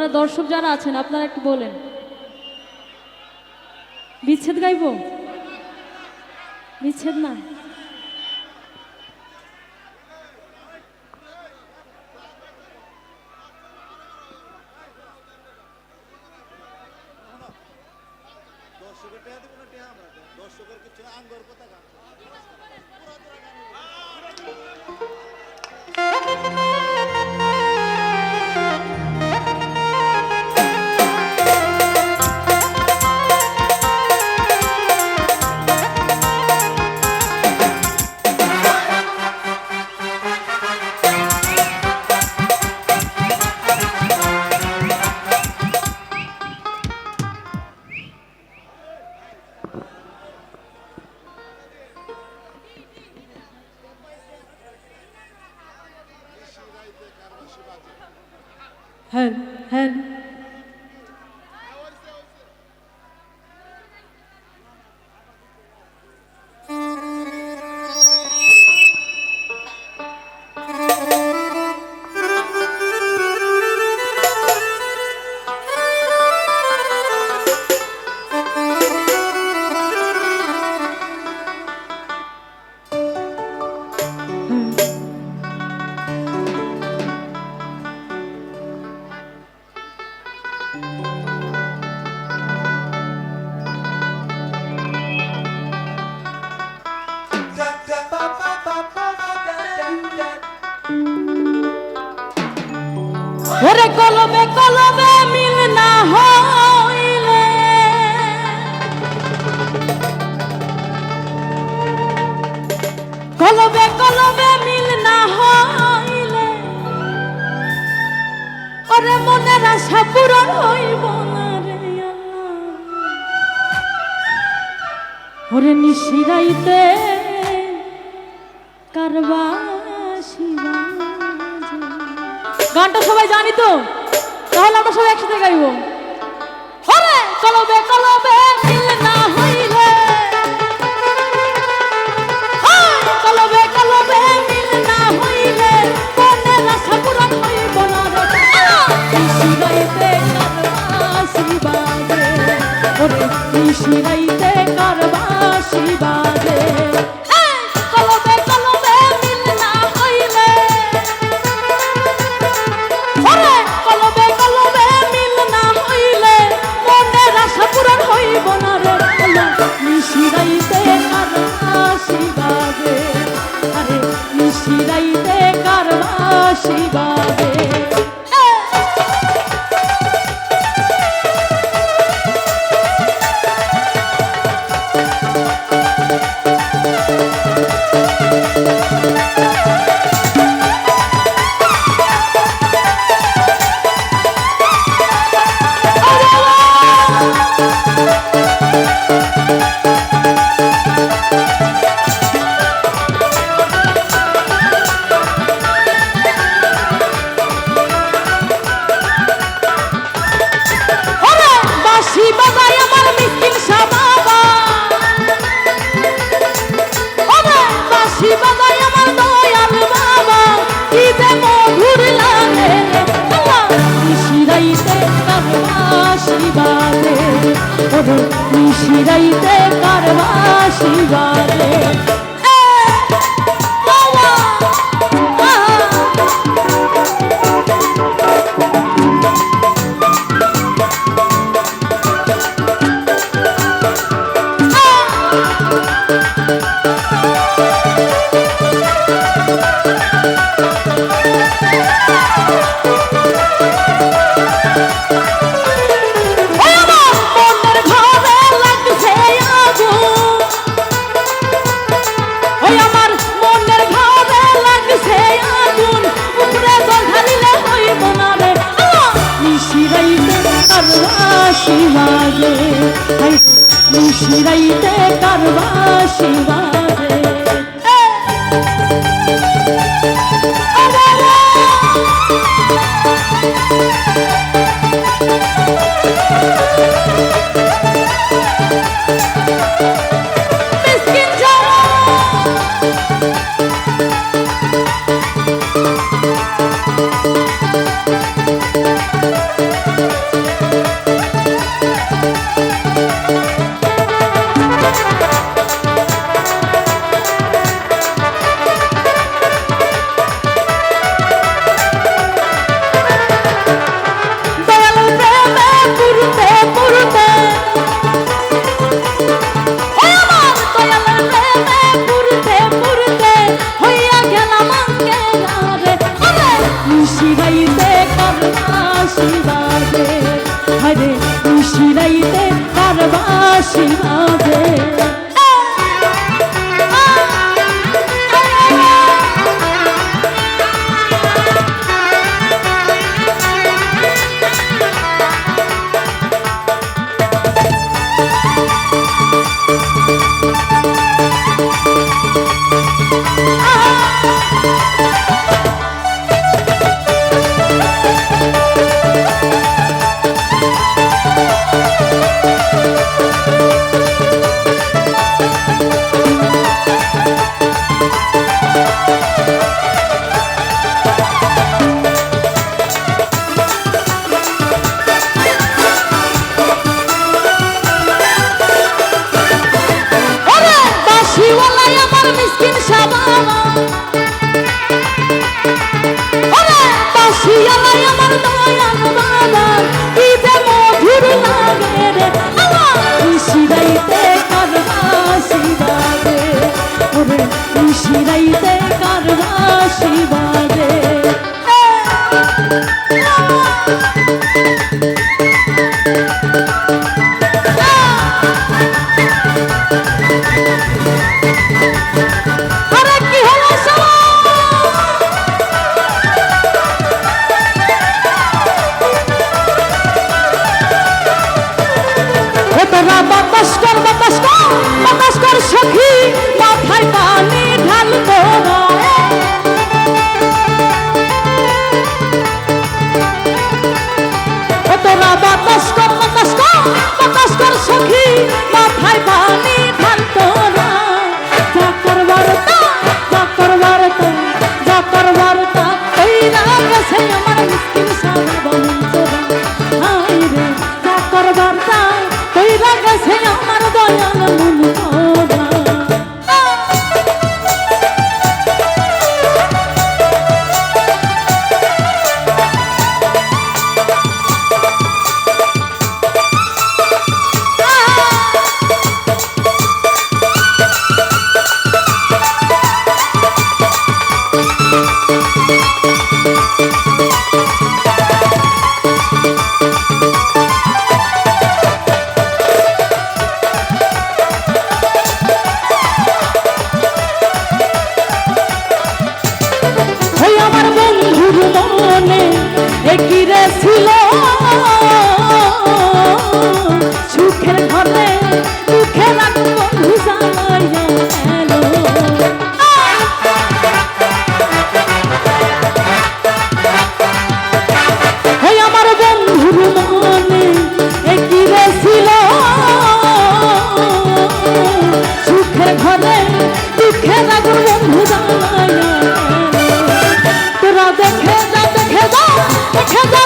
দর্শক যারা আছেন আপনারা একটু বলেন। বিচ্ছেদ গাইব? বিচ্ছেদ না? help, help. আশা পূরণ হইব না রে ওরে নিশিরাইতে কারবা গানটা সবাই জানি তো? তাহলে আমরা সবাই একসাথে গাইব। হরে, কলবে কলবে, মিল না হয় শিবাইতে কাল আসিবাগে। ওরে কৃষ্ণ মধুর নিশিরাইতে কারবা শিবারে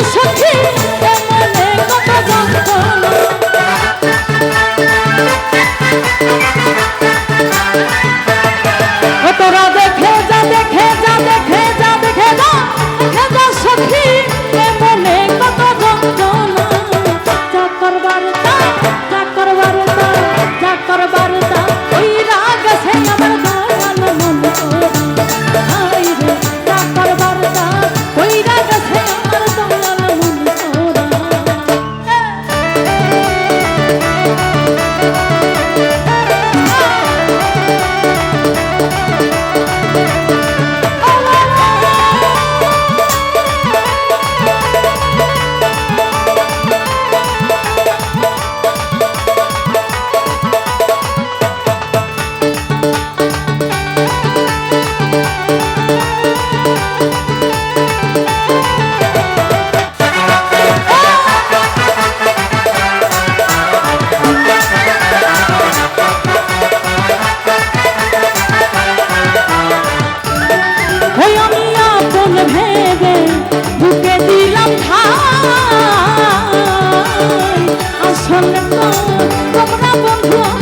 সখী তোমরা বন্ধু